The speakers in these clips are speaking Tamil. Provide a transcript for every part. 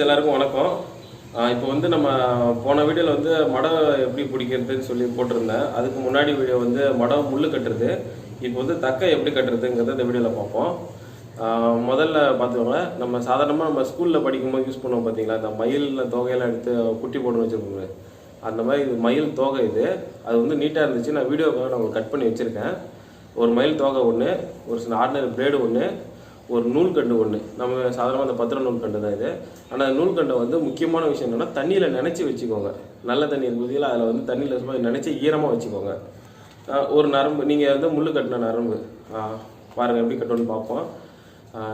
எல்லாருக்கும் வணக்கம். இப்போ வந்து நம்ம போன வீடியோவில் வந்து மடம் எப்படி பிடிக்கிறதுன்னு சொல்லி போட்டிருந்தேன். அதுக்கு முன்னாடி வீடியோ வந்து மடம் முள்ளு கட்டுறது இப்போ வந்து தக்கை எப்படி கட்டுறதுங்கிறத இந்த வீடியோவில் பார்ப்போம். முதல்ல பார்த்துக்கோங்க நம்ம சாதாரணமாக நம்ம ஸ்கூலில் படிக்கும்போது யூஸ் பண்ணுவோம் பார்த்தீங்களா? இந்த மயில் தொகையெல்லாம் எடுத்து குட்டி போட்டு வச்சுருக்கோங்க அந்த மாதிரி இது மயில் தோகை இது. அது வந்து நீட்டாக இருந்துச்சு. நான் வீடியோக்காக நான் உங்களுக்கு கட் பண்ணி வச்சுருக்கேன். ஒரு மயில் தோகை ஒன்று ஒரு சில ஆர்டினரி பிரேடு ஒன்று ஒரு நூல்கண்டு ஒன்று நம்ம சாதாரணமாக அந்த பத்திர நூல்கண்டு தான் இது. ஆனால் அந்த நூல்கண்டை வந்து முக்கியமான விஷயம் என்னென்னா தண்ணியில் நினச்சி வச்சுக்கோங்க. நல்ல தண்ணி இருக்குதில் அதில் வந்து தண்ணியில் சும்மா நினச்சி ஈரமாக வச்சுக்கோங்க. ஒரு நரம்பு நீங்கள் வந்து முள் கட்டின நரம்பு. பாருங்கள் எப்படி கட்டணும்னு பார்ப்போம்.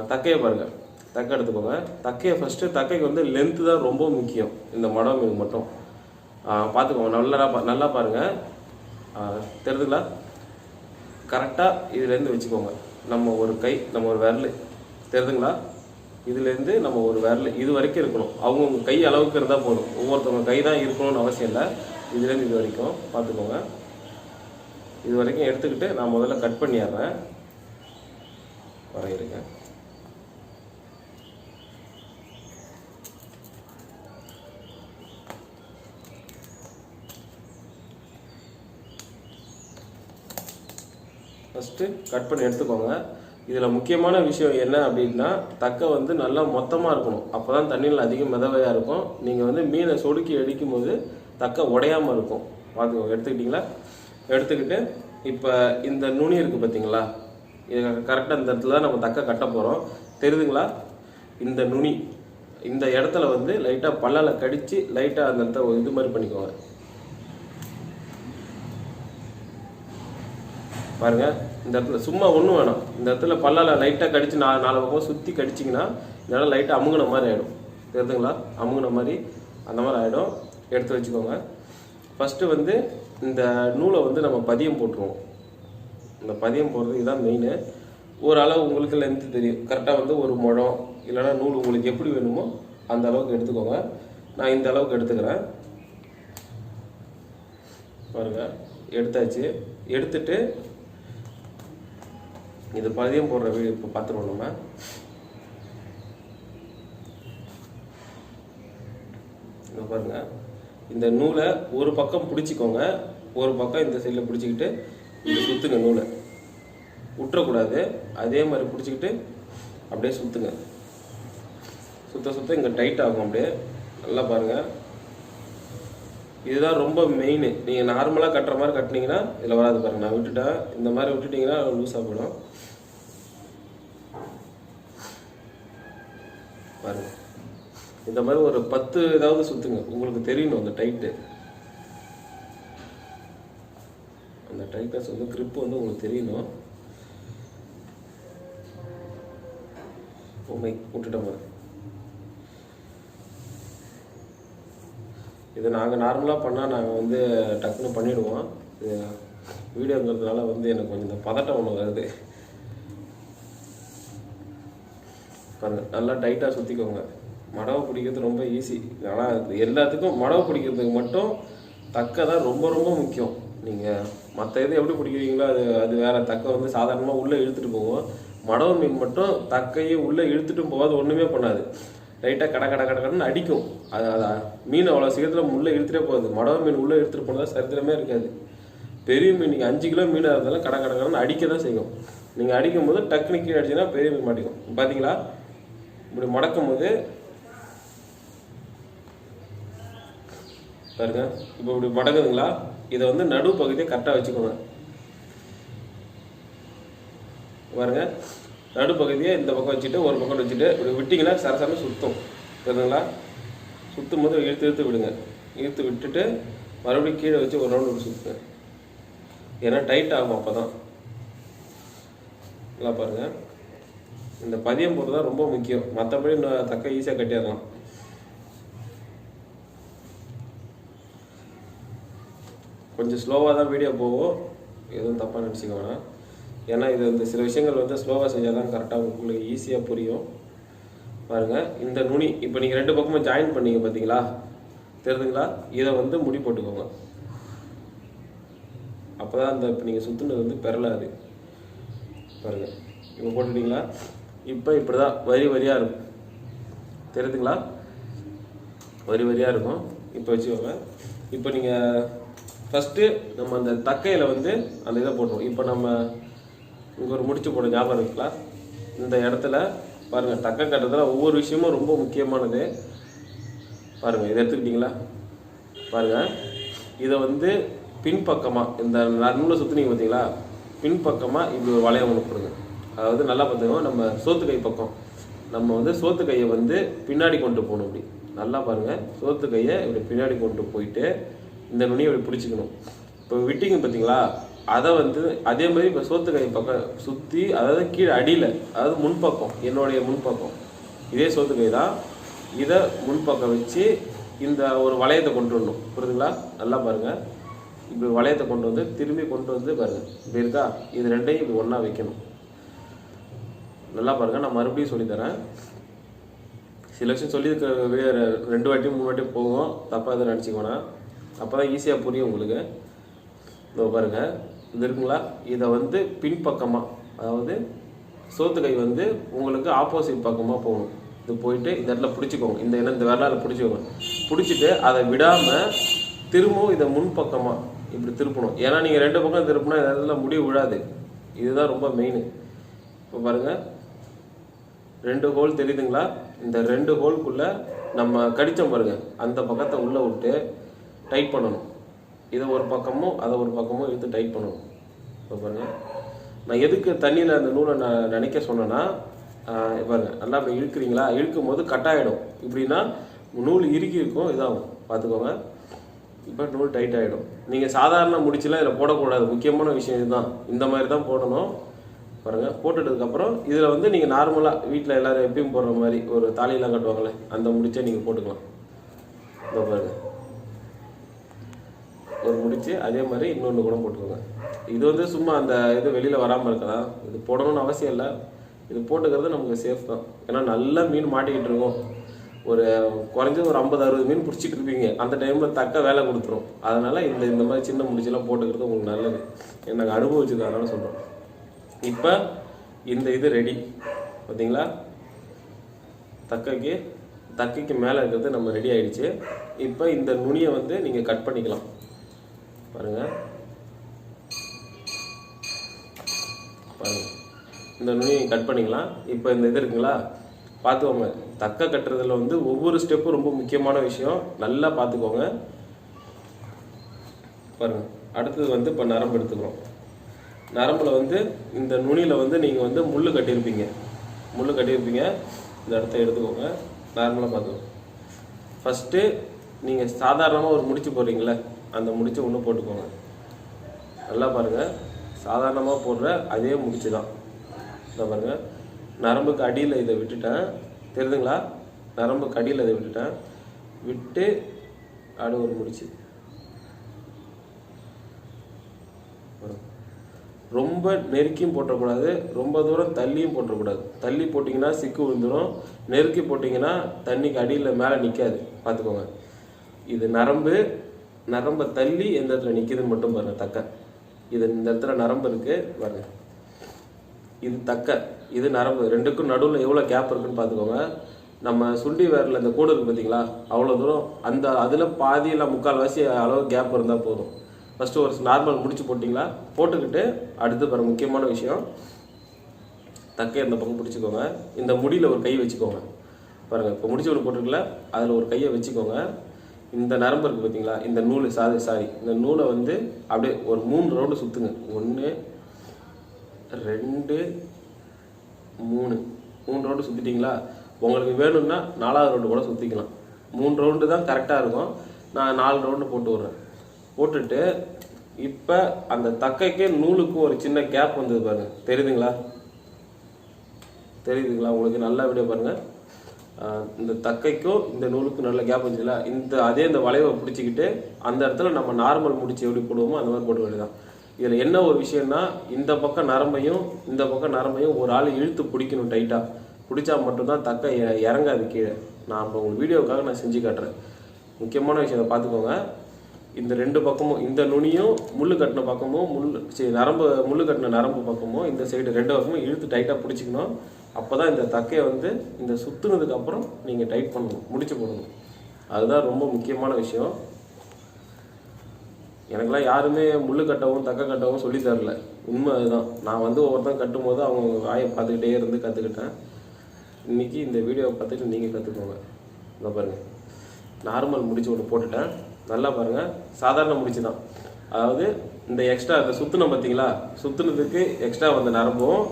தக்கையை பாருங்கள் தக்கை எடுத்துக்கோங்க. தக்கையை ஃபஸ்ட்டு தக்கைக்கு வந்து லென்த்து தான் ரொம்ப முக்கியம். இந்த மடம் இது மட்டும். பார்த்துக்கோங்க. நல்லா பா- நல்லா பாருங்கள் தெரிதுங்களா? கரெக்டாக இதுலேருந்து வச்சுக்கோங்க. நம்ம ஒரு கை நம்ம ஒரு விரல். தெரியுதுங்களா இதுலேருந்து நம்ம ஒரு விரல் இது வரைக்கும் இருக்கணும். அவங்கவுங்க கை அளவுக்கு இருந்தால் போதும். ஒவ்வொருத்தவங்க கை தான் இருக்கணும்னு அவசியம் இல்லை. இதுலேருந்து இது வரைக்கும் பார்த்துக்கோங்க. இது வரைக்கும் எடுத்துக்கிட்டு நான் முதல்ல கட் பண்ணிடுறேன். வரையிருக்கேன் ஃபஸ்ட்டு கட் பண்ணி எடுத்துக்கோங்க. இதில் முக்கியமான விஷயம் என்ன அப்படின்னா தக்கை வந்து நல்லா மொத்தமாக இருக்கணும். அப்போ தான் தண்ணியில் அதிகம் மிதவையாக இருக்கும். நீங்கள் வந்து மீனை சொடுக்கி அடிக்கும் போது தக்கை உடையாமல் இருக்கும். பார்த்துக்கோங்க எடுத்துக்கிட்டிங்களா? எடுத்துக்கிட்டு இப்போ இந்த நுனி இருக்குது பார்த்தீங்களா இது கரெக்டாக இந்த இடத்துல தான் நம்ம தக்கை கட்ட போகிறோம் தெரியுதுங்களா? இந்த நுனி இந்த இடத்துல வந்து லைட்டாக பல்லால் கடித்து லைட்டாக அந்த இடத்த இது மாதிரி பண்ணிக்கோங்க. பாருங்கள் இந்த இடத்துல சும்மா ஒன்றும் வேணாம். இந்த இடத்துல பல்லால லைட்டாக கடிச்சு நாலு நாலு பக்கம் சுற்றி கடிச்சிங்கன்னா இந்த இடம் லைட்டாக அமுங்கின மாதிரி ஆகிடும் தெரியுதுங்களா? அமுங்கின மாதிரி அந்த மாதிரி ஆகிடும் எடுத்து வச்சுக்கோங்க. ஃபஸ்ட்டு வந்து இந்த நூலை வந்து நம்ம பதியம் போட்டுருவோம். இந்த பதியம் போடுறது இதுதான் மெயின் ஓரளவு உங்களுக்கு லென்த்து தெரியும். கரெக்டாக வந்து ஒரு முழம் இல்லைன்னா நூல் உங்களுக்கு எப்படி வேணுமோ அந்த அளவுக்கு எடுத்துக்கோங்க. நான் இந்த அளவுக்கு எடுத்துக்கிறேன். பாருங்கள் எடுத்தாச்சு. எடுத்துட்டு இது பதியம் போடுற வீடு இப்போ பார்த்துருவோம் நம்ம. பாருங்க. இந்த நூலை ஒரு பக்கம் பிடிச்சிக்கோங்க ஒரு பக்கம் இந்த சைடில் பிடிச்சிக்கிட்டு இப்படி சுற்றுங்க நூலை. விட்டுறக்கூடாது அதே மாதிரி பிடிச்சிக்கிட்டு அப்படியே சுற்றுங்க சுத்த சுற்ற இங்கே டைட் ஆகும் அப்படியே. நல்லா பாருங்கள் இதுதான் ரொம்ப மெயின் நீங்கள் நார்மலாக கட்டுற மாதிரி கட்டினீங்கன்னா இதில் வராது பாருங்க. நான் விட்டுட்டேன் இந்த மாதிரி விட்டுட்டீங்கன்னா லூஸாக போயிடும். பாருங்க. இந்த மாதிரி ஒரு பத்து ஏதாவது சுற்றுங்க உங்களுக்கு தெரியணும் அந்த டைட்டு அந்த டைட்னஸ் வந்து grip வந்து உங்களுக்கு தெரியணும். உண்மை விட்டுட்ட இது நாங்கள் நார்மலாக பண்ணால் நாங்கள் வந்து டக்குன்னு பண்ணிவிடுவோம் இது வீடியோங்கிறதுனால வந்து எனக்கு கொஞ்சம் இந்த பதட்டம் ஒன்று வருது. பாருங்கள் நல்லா டைட்டாக சுற்றிக்கோங்க மடவை பிடிக்கிறது ரொம்ப ஈஸி ஆனால் எல்லாத்துக்கும் மடவை பிடிக்கிறதுக்கு மட்டும் தக்கை தான் ரொம்ப ரொம்ப முக்கியம். நீங்கள் மற்ற இது எப்படி பிடிக்கிறீங்களோ அது அது வேறு. தக்கை வந்து சாதாரணமாக உள்ளே இழுத்துட்டு போகும் மடவு மீன் மட்டும் தக்கையை உள்ளே இழுத்துட்டும் போகாது ஒன்றுமே பண்ணாது. லைட்டாக கட கட கடை கடன்னு அடிக்கும். அது அது மீன் அவ்வளோ சீக்கிரத்தில் உள்ளே இழுத்துட்டே போகுது. மடவை மீன் உள்ளே இழுத்துட்டு போனதாக சரித்திரமே இருக்காது. பெரிய மீன் நீங்கள் அஞ்சு கிலோ மீனாக இருந்தாலும் கட கட கடன்னு அடிக்க தான் செய்யும். நீங்கள் அடிக்கும் போது டக்குனு கீழே அடிச்சிங்கன்னா பெரிய மீன் மாட்டிக்கும். பார்த்தீங்களா இப்படி மடக்கும் போது பாருங்க இப்போ இப்படி மடங்குதுங்களா இதை வந்து நடு பகுதியை கரெக்டாக வச்சுக்கோங்க. பாருங்க நடுப்பகுதியை இந்த பக்கம் வச்சுட்டு ஒரு பக்கம் வச்சுட்டு இப்படி விட்டிங்கன்னா சரசரன்னு சுத்தும். தெரியுதுங்களா சுத்தும் போது இழுத்து இழுத்து விடுங்க. இழுத்து விட்டுட்டு மறுபடியும் கீழே வச்சு ஒரு ரவுண்டு சுற்றுங்க ஏன்னா டைட் ஆகும் அப்போ தான் நல்லா பாருங்கள் இந்த பதியம் போடுறது தான் ரொம்ப முக்கியம். மற்றபடி இன்னும் தக்க ஈஸியாக கட்டிடலாம். கொஞ்சம் ஸ்லோவாக தான் வீடியோ போகும். எதுவும் தப்பாக நினச்சிக்க வேணாம். ஏன்னா இது வந்து சில விஷயங்கள் வந்து ஸ்லோவாக செஞ்சால் தான் கரெக்டாக உங்களுக்கு ஈஸியாக புரியும். பாருங்கள் இந்த நுனி இப்போ நீங்கள் ரெண்டு பக்கமும் ஜாயின் பண்ணீங்க பார்த்தீங்களா தெரியுதுங்களா இதை வந்து முடி போட்டுக்கோங்க. அப்போ தான் அந்த இப்போ நீங்கள் சுற்றுனது வந்து பெறலாது பாருங்கள் இப்போ போட்டுட்டீங்களா? இப்போ இப்படி தான் வரி வரியாக இருக்கும். தெரியுதுங்களா வரி வரியாக இருக்கும். இப்போ வச்சுக்கோங்க. இப்போ நீங்கள் ஃபஸ்ட்டு நம்ம அந்த தக்கையில் வந்து அந்த இதை போட்டுருவோம். இப்போ நம்ம இங்கே ஒரு முடிச்சு போட ஞாபகம் இருக்குங்களா இந்த இடத்துல பாருங்கள் தக்க கட்டத்தில் ஒவ்வொரு விஷயமும் ரொம்ப முக்கியமானது. பாருங்கள் இதை எடுத்துக்கிட்டிங்களா? பாருங்கள் இதை வந்து பின்பக்கமாக இந்த நூலை சுற்றுனீங்க பார்த்தீங்களா பின்பக்கமாக இப்படி ஒரு வளையம் ஒன்று போடுங்க. அதாவது நல்லா பார்த்துக்கோ நம்ம சோத்து கை பக்கம். நம்ம வந்து சோத்து கையை வந்து பின்னாடி கொண்டு போகணும் இப்படி நல்லா பாருங்கள் சோத்து கையை இப்படி பின்னாடி கொண்டு போயிட்டு இந்த நுனியை இப்படி பிடிச்சிக்கணும். இப்போ விட்டிங்க பார்த்தீங்களா அதை வந்து அதே மாதிரி இப்போ சோத்து கை பக்கம் சுற்றி அதாவது கீழே அடியில் அதாவது முன்பக்கம் என்னுடைய முன்பக்கம். இதே சோத்து கை தான் இதை முன்பக்கம் வச்சு இந்த ஒரு வளையத்தை கொண்டு வரணும். புரியுதுங்களா? நல்லா பாருங்கள் இப்படி வளையத்தை கொண்டு வந்து திரும்பி கொண்டு வந்து பாருங்கள் இப்படி இருக்கா? இது ரெண்டையும் இப்படி ஒன்றா வைக்கணும். நல்லா பாருங்கள் நான் மறுபடியும் சொல்லித்தரேன் சில விஷயம் சொல்லி வெளியே ரெண்டு வாட்டியும் மூணு வாட்டி போகும். தப்பாக எதுவும் நினச்சிக்கோனா அப்போ தான் ஈஸியாக புரியும் உங்களுக்கு. இதோ பாருங்கள் இது இருக்குங்களா? இதை வந்து பின்பக்கமாக அதாவது சோத்து கை வந்து உங்களுக்கு ஆப்போசிட் பக்கமாக போகணும். இது போயிட்டு இந்த இடத்துல பிடிச்சிக்கோங்க. இந்த இடம் இந்த விரலால் பிடிச்சிக்கோங்க. பிடிச்சிட்டு அதை விடாமல் திரும்பவும் இதை முன்பக்கமாக இப்படி திருப்பணும். ஏன்னா நீங்கள் ரெண்டு பக்கம் திருப்பினா இந்த இடத்துல முடி விழாது. இதுதான் ரொம்ப மெயின் இப்போ பாருங்கள் ரெண்டு ஹோல் தெரியுதுங்களா? இந்த ரெண்டு ஹோல்குள்ள நம்ம கடித்தோம் பாருங்கள் அந்த பக்கத்தை உள்ளே விட்டு டைட் பண்ணணும். இதை ஒரு பக்கமும் அதை ஒரு பக்கமும் இழுத்து டைட் பண்ணணும். இப்போ பாருங்கள் நான் எதுக்கு தண்ணியில் அந்த நூலை நான் நினைக்க சொன்னேன்னா பாருங்கள் நல்லா இப்போ இழுக்கிறீங்களா? இழுக்கும் போது கட்டாயிடும் இப்படின்னா நூல் இறுக்கி இருக்கும் இதாகும். பார்த்துக்கோங்க. இப்போ நூல் டைட் ஆகிடும் நீங்கள் சாதாரண முடிச்சுலாம் இதில் போடக்கூடாது. முக்கியமான விஷயம் இதுதான். இந்த மாதிரி தான் போடணும். பாருங்கள் போட்டுட்டதுக்கப்புறம் இதில் வந்து நீங்கள் நார்மலாக வீட்டில் எல்லோரும் எப்பயும் போடுற மாதிரி ஒரு தாலியெல்லாம் கட்டுவாங்களே அந்த முடிச்சே நீங்கள் போட்டுக்கலாம். இதோ பாருங்க. ஒரு முடிச்சு அதே மாதிரி இன்னொன்று கூட போட்டுக்கோங்க. இது வந்து சும்மா அந்த இது வெளியில் வராமல் இருக்கலாம். இது போடணும்னு அவசியம் இல்லை. இது போட்டுக்கிறது நமக்கு சேஃப் தான். ஏன்னா நல்லா மீன் மாட்டிக்கிட்டு இருக்கும். ஒரு குறைஞ்சது ஒரு ஐம்பது அறுபது மீன் பிடிச்சிட்டு இருப்பீங்க. அந்த டைமில் தக்க வேலை கொடுத்துரும். அதனால் இந்த இந்த மாதிரி சின்ன முடிச்செல்லாம் போட்டுக்கிறது உங்களுக்கு நல்லது. நாங்கள் அனுபவிச்சதுனால சொல்கிறோம் இப்போ இந்த இது ரெடி பார்த்தீங்களா தக்கைக்கு தக்கைக்கு மேலே இருக்கிறது நம்ம ரெடி ஆயிடுச்சு. இப்போ இந்த நுனியை வந்து நீங்கள் கட் பண்ணிக்கலாம். பாருங்கள் பாருங்கள் இந்த நுனியை கட் பண்ணிக்கலாம். இப்போ இந்த இது இருக்குங்களா? பார்த்துக்கோங்க. தக்க கட்டுறதுல வந்து ஒவ்வொரு ஸ்டெப்பும் ரொம்ப முக்கியமான விஷயம். நல்லா பார்த்துக்கோங்க. பாருங்கள் அடுத்தது வந்து இப்போ நரம்பு எடுத்துக்கிறோம். நரம்பில் வந்து இந்த நுனியில் வந்து நீங்கள் வந்து முள் கட்டியிருப்பீங்க. முள் கட்டியிருப்பீங்க. இந்த இடத்த எடுத்துக்கோங்க. நார்மலாக பார்த்துக்கோங்க. ஃபஸ்ட்டு நீங்கள் சாதாரணமாக ஒரு முடிச்சு போடுறீங்களே. அந்த முடிச்சு ஒன்று போட்டுக்கோங்க. நல்லா பாருங்கள் சாதாரணமாக போடுற அதே முடிச்சு தான். இந்த பாருங்கள் நரம்புக்கு அடியில் இதை விட்டுட்டேன். தெரியுதுங்களா நரம்புக்கு அடியில் இதை விட்டுட்டேன். விட்டு அடு ஒரு முடிச்சு. ரொம்ப நெருக்கியும் போட்டக்கூடாது. ரொம்ப தூரம் தள்ளியும் போட்டக்கூடாது. தள்ளி போட்டிங்கன்னா சிக்கு விழுந்துடும் நெருக்கி போட்டிங்கன்னா தண்ணிக்கு அடியில் மேலே நிற்காது பார்த்துக்கோங்க. இது நரம்பு நரம்பை தள்ளி எந்த இடத்துல நிற்கிதுன்னு மட்டும் பாருங்க தக்க. இது இந்த இடத்துல நரம்பு இருக்கு பாருங்க. இது தக்க. இது நரம்பு. ரெண்டுக்கும் நடுவில் எவ்வளோ கேப் இருக்குன்னு பார்த்துக்கோங்க. நம்ம சுண்டி வேரில் இந்த கூடு இருக்கு பார்த்தீங்களா அவ்வளோ தூரம் அந்த அதில் பாதி இல்லை முக்கால்வாசி அளவு கேப் இருந்தால் போதும். ஃபஸ்ட்டு ஒரு நார்மல் முடிச்சு போட்டிங்களா? போட்டுக்கிட்டு அடுத்து பாரு முக்கியமான விஷயம். தக்கை இந்த பக்கம் பிடிச்சிக்கோங்க. இந்த முடியில் ஒரு கை வச்சுக்கோங்க. பாருங்கள் இப்போ முடிச்சு ஒன்று போட்டிருக்கல அதில் ஒரு கையை வச்சுக்கோங்க. இந்த நரம்பு இருக்குது பார்த்தீங்களா இந்த நூல் சாரி சாரி. இந்த நூலை வந்து அப்படியே ஒரு மூணு ரவுண்டு சுற்றுங்க ஒன்று ரெண்டு மூணு. மூணு ரவுண்டு சுற்றிட்டீங்களா உங்களுக்கு வேணும்னா நாலாவது ரவுண்டு கூட சுற்றிக்கலாம் மூணு ரவுண்டு தான் கரெக்டாக இருக்கும். நான் நாலு ரவுண்டு போட்டு விட்றேன். போட்டுட்டு இப்போ அந்த தக்கைக்கே நூலுக்கும் ஒரு சின்ன கேப் வந்தது பாருங்கள் தெரியுதுங்களா? தெரியுதுங்களா? உங்களுக்கு நல்லா வீடியோ பாருங்கள் இந்த தக்கைக்கும் இந்த நூலுக்கும் நல்ல கேப் வந்துச்சுல இந்த அதே இந்த வளைவை பிடிச்சிக்கிட்டு அந்த இடத்துல நம்ம நார்மல் முடிச்சு எப்படி போடுவோமோ அந்த மாதிரி போட வேண்டியதான் இதில் என்ன ஒரு விஷயம்னா இந்த பக்கம் நரம்பையும் இந்த பக்கம் நரம்பையும் ஒரு ஆள் இழுத்து பிடிக்கணும் டைட்டாக பிடிச்சா மட்டும்தான் தக்க இறங்காது கீழே. நான் இப்போ உங்கள் வீடியோவுக்காக நான் செஞ்சு காட்டுறேன். முக்கியமான விஷயத்தை பார்த்துக்கோங்க. இந்த ரெண்டு பக்கமும் இந்த நுனியும் முள்ளு கட்டின பக்கமும் முள் சரி நரம்பு முள்ளு கட்டின நரம்பு பக்கமும் இந்த சைடு ரெண்டு பக்கமும் இழுத்து டைட்டாக பிடிச்சிக்கணும். அப்போ தான் இந்த தக்கையை வந்து இந்த சுற்றுனதுக்கு அப்புறம் நீங்கள் டைட் பண்ணணும் முடிச்சு போடணும். அதுதான் ரொம்ப முக்கியமான விஷயம். எனக்கெல்லாம் யாருமே முள்ளு கட்டவும் தக்க கட்டவும் சொல்லி தரல. உண்மை அதுதான். நான் வந்து ஒவ்வொருத்தன் கட்டும் போது அவங்க வாயை பார்த்துக்கிட்டே இருந்து கற்றுக்கிட்டேன் இன்னைக்கு இந்த வீடியோவை பார்த்துட்டு நீங்கள் கற்றுக்கோங்க இதை பாருங்கள் நார்மல் முடிச்சு ஒன்று போட்டுட்டேன். நல்லா பாருங்கள் சாதாரண முடிச்சு தான். அதாவது இந்த எக்ஸ்ட்ரா இந்த சுற்றுனோம் பார்த்தீங்களா சுற்றுனதுக்கு எக்ஸ்ட்ரா வந்த நரம்பும்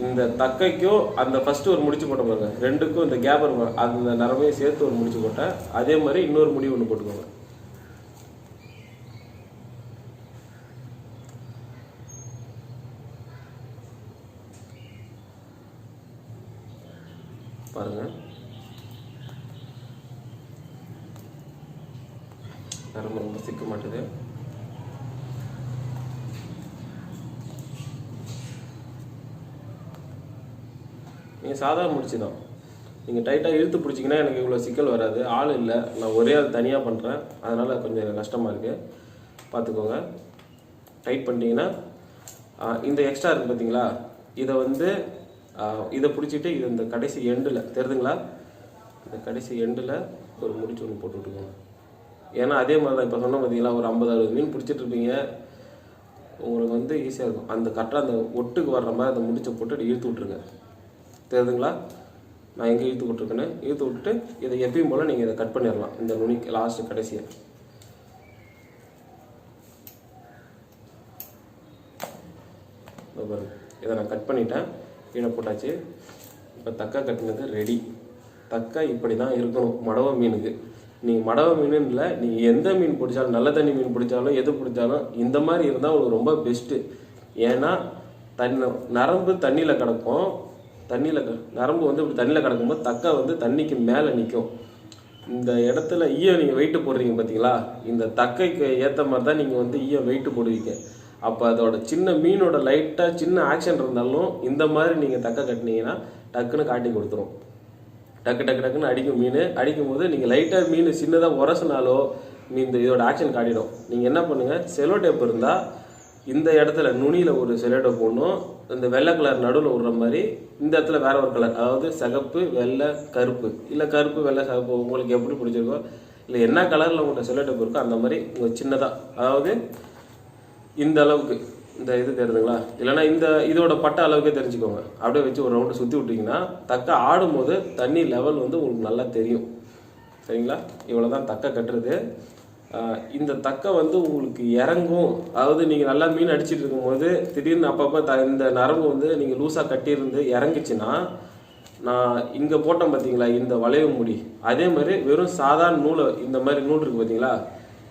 இந்த தக்கைக்கும் அந்த ஃபர்ஸ்ட் ஒரு முடிச்சு போட்ட பாருங்க. ரெண்டுக்கும் இந்த கேப் இருக்கும் அந்த நரம்பையும் சேர்த்து ஒரு முடிச்சு போட்டேன் அதே மாதிரி இன்னொரு முடி ஒன்று போட்டுக்கோங்க. பாருங்க. நரம்பு ரொம்ப சிக்க மாட்டுது. நீங்கள் சாதா முடிச்சு தான் நீங்கள் டைட்டாக இழுத்து பிடிச்சிங்கன்னா எனக்கு இவ்வளோ சிக்கல் வராது. ஆள் இல்லை. நான் ஒரே ஆள் தனியாக பண்ணுறேன் அதனால் கொஞ்சம் கஷ்டமாக இருக்குது பார்த்துக்கோங்க டைட் பண்ணிட்டீங்கன்னா இந்த எக்ஸ்ட்ரா இருக்குது பார்த்தீங்களா இதை வந்து இதை பிடிச்சிட்டு இது இந்த கடைசி எண்டில் தெரியுதுங்களா இந்த கடைசி எண்டில் ஒரு முடிச்சு ஒன்று போட்டு விட்டுக்கோங்க. ஏன்னா அதே மாதிரி தான் இப்போ சொன்ன பார்த்தீங்களா ஒரு ஐம்பது அறுபது மீன் பிடிச்சிட்டு இருப்பீங்க. உங்களுக்கு வந்து ஈஸியாக இருக்கும். அந்த கரெக்டாக அந்த ஒட்டுக்கு வர்ற மாதிரி அந்த முடிச்சை போட்டு இழுத்து விட்ருங்க தெரியுதுங்களா? நான் எங்கே இழுத்து விட்ருக்கேன்னு இழுத்து விட்டுட்டு இதை எப்பயும் போல் நீங்கள் இதை கட் பண்ணிடலாம். இந்த நுனி லாஸ்ட்டு கடைசியை. பாருங்க. இதை நான் கட் பண்ணிட்டேன். கீழே போட்டாச்சு. இப்போ தக்கா கட்டினது ரெடி தக்கா இப்படி தான் இருக்கணும். மடவை மீனுக்கு. நீங்கள் மடவை மீன் இல்லை நீங்கள் எந்த மீன் பிடிச்சாலும் நல்ல தண்ணி மீன் பிடிச்சாலும் எது பிடிச்சாலும் இந்த மாதிரி இருந்தால் உங்களுக்கு ரொம்ப பெஸ்ட்டு ஏன்னா தண்ணி நரம்பு தண்ணியில் கிடக்கும். தண்ணியில் நரம்பு வந்து இப்படி தண்ணியில் கிடக்கும்போது தக்கா வந்து தண்ணிக்கு மேலே நிற்கும் இந்த இடத்துல ஈயம் நீங்கள் வெயிட்டு போடுறீங்க பார்த்தீங்களா இந்த தக்கைக்கு ஏற்ற மாதிரி தான் நீங்கள் வந்து ஈயம் வெயிட்டு போடுவீங்க. அப்போ அதோட சின்ன மீனோட லைட்டாக சின்ன ஆக்ஷன் இருந்தாலும் இந்த மாதிரி நீங்கள் தக்கை கட்டினீங்கன்னா டக்குன்னு காட்டி கொடுத்துரும். டக்கு டக்கு டக்குன்னு அடிக்கும் மீன். அடிக்கும் போது நீங்கள் லைட்டாக மீன் சின்னதாக உரசினாலோ நீ இந்த இதோட ஆக்ஷன் காட்டிடும். நீங்கள் என்ன பண்ணுங்கள் செலோ டேப் இருந்தால் இந்த இடத்துல நுனியில் ஒரு சிலேட்டை போடணும். இந்த வெள்ளை கலர் நடுவில் விடுற மாதிரி இந்த இடத்துல வேற ஒரு கலர் அதாவது சிகப்பு வெள்ளை கருப்பு. இல்லை கருப்பு வெள்ளை சிகப்பு உங்களுக்கு எப்படி பிடிச்சிருக்கோ இல்லை என்ன கலரில் உங்கள்கிட்ட செலோ டேப் இருக்கோ அந்த மாதிரி உங்கள் சின்னதாக அதாவது இந்த அளவுக்கு. இந்த இது தெரியுதுங்களா இல்லைன்னா இந்த இதோட பட்ட அளவுக்கே தெரிஞ்சுக்கோங்க. அப்படியே வச்சு ஒரு ரவுண்டு சுற்றி விட்டிங்கன்னா தக்க ஆடும்போது தண்ணி லெவல் வந்து உங்களுக்கு நல்லா தெரியும். சரிங்களா? இவ்வளோ தான் தக்க கட்டுறது. இந்த தக்க வந்து உங்களுக்கு இறங்கும். அதாவது நீங்கள் நல்லா மீன் அடிச்சிட்டு இருக்கும்போது திடீர்னு அப்பப்போ த இந்த நரம்பு வந்து நீங்கள் லூஸாக கட்டியிருந்து இறங்குச்சுன்னா நான் இங்கே போட்டேன் பார்த்தீங்களா இந்த வளைவு முடி. அதே மாதிரி வெறும் சாதாரண நூலை இந்த மாதிரி நூல் இருக்குது பார்த்தீங்களா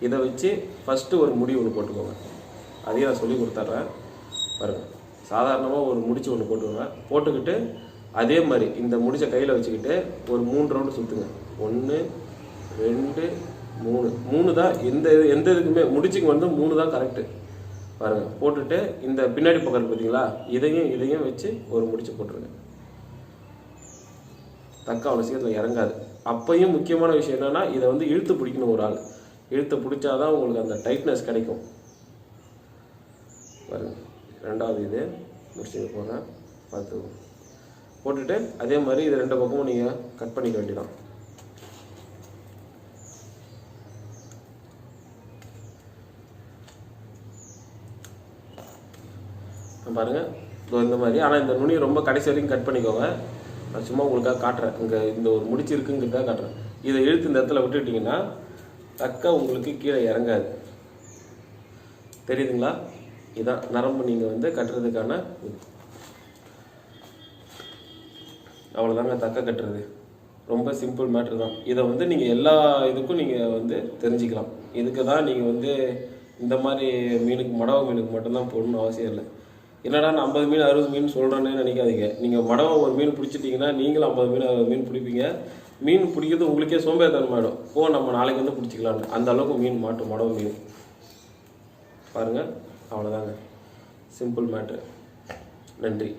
இதை வச்சு ஃபஸ்ட்டு ஒரு முடி ஒன்று போட்டுக்கோங்க. அதையும் நான் சொல்லி கொடுத்துட்றேன். பாருங்க. சாதாரணமாக ஒரு முடிச்சு ஒன்று போட்டுக்கோங்க. போட்டுக்கிட்டு அதே மாதிரி இந்த முடிச்ச கையில் வச்சுக்கிட்டு ஒரு மூணு ரவுண்டு சுற்றுங்க ஒன்று ரெண்டு மூணு. மூணு தான் எந்த இது எந்த இதுக்குமே முடிச்சுக்கு வந்து மூணு தான் கரெக்டு பாருங்க போட்டுட்டு இந்த பின்னாடி பக்கம் பார்த்தீங்களா இதையும் இதையும் வச்சு ஒரு முடிச்சு போட்டுருங்க. தக்க அவ்வளோ சீக்கிரத்தில் இறங்காது. அப்பையும் முக்கியமான விஷயம் என்னன்னா இதை வந்து இழுத்து பிடிக்கணும் ஒரு ஆள். இழுத்து பிடிச்சாதான் உங்களுக்கு அந்த டைட்னஸ் கிடைக்கும். பாருங்க ரெண்டாவது இது. முடிச்சுட்டு போகிறேன் பார்த்து. போட்டுட்டு அதே மாதிரி இது ரெண்டு பக்கமும் நீங்கள் கட் பண்ணிக்க வேண்டியதான் பாருங்கள் இதோ இந்த மாதிரி. ஆனால் இந்த நுனி ரொம்ப கடைசி வரைக்கும் கட் பண்ணிக்கோங்க. நான் சும்மா உங்களுக்காக காட்டுறேன். இங்கே இந்த ஒரு முடிச்சு இருக்குங்கிறதுக்காக காட்டுறேன். இதை இழுத்து இந்த இடத்துல விட்டுட்டிங்கன்னா தக்க உங்களுக்கு கீழே இறங்காது. தெரியுதுங்களா? இதான் நரம்பு நீங்கள் வந்து கட்டுறதுக்கான அவ்வளோதாங்க தக்க கட்டுறது. ரொம்ப சிம்பிள் மேட்ரு தான். இதை வந்து நீங்கள் எல்லா இதுக்கும் நீங்கள் வந்து தெரிஞ்சுக்கலாம். இதுக்கு தான் நீங்கள் வந்து இந்த மாதிரி மீனுக்கு மடவ மீனுக்கு மட்டும்தான் போடணும்னு அவசியம் இல்லை. என்னடா நான் ஐம்பது மீன் அறுபது மீன் சொல்கிறேன்னு நினைக்காதீங்க. நீங்கள் மடவை ஒரு மீன் பிடிச்சிட்டிங்கன்னா நீங்களும் ஐம்பது மீன் அறுபது மீன் பிடிப்பீங்க. மீன் பிடிக்கிறது உங்களுக்கே சோம்பேறித்தனமாயிடும் போ நம்ம நாளைக்கு வந்து பிடிச்சிக்கலாம்னு. அந்த அளவுக்கு மீன் மாட்டும் மடவை மீன். பாருங்கள் அவ்வளோதாங்க சிம்பிள் மேட்ரு நன்றி.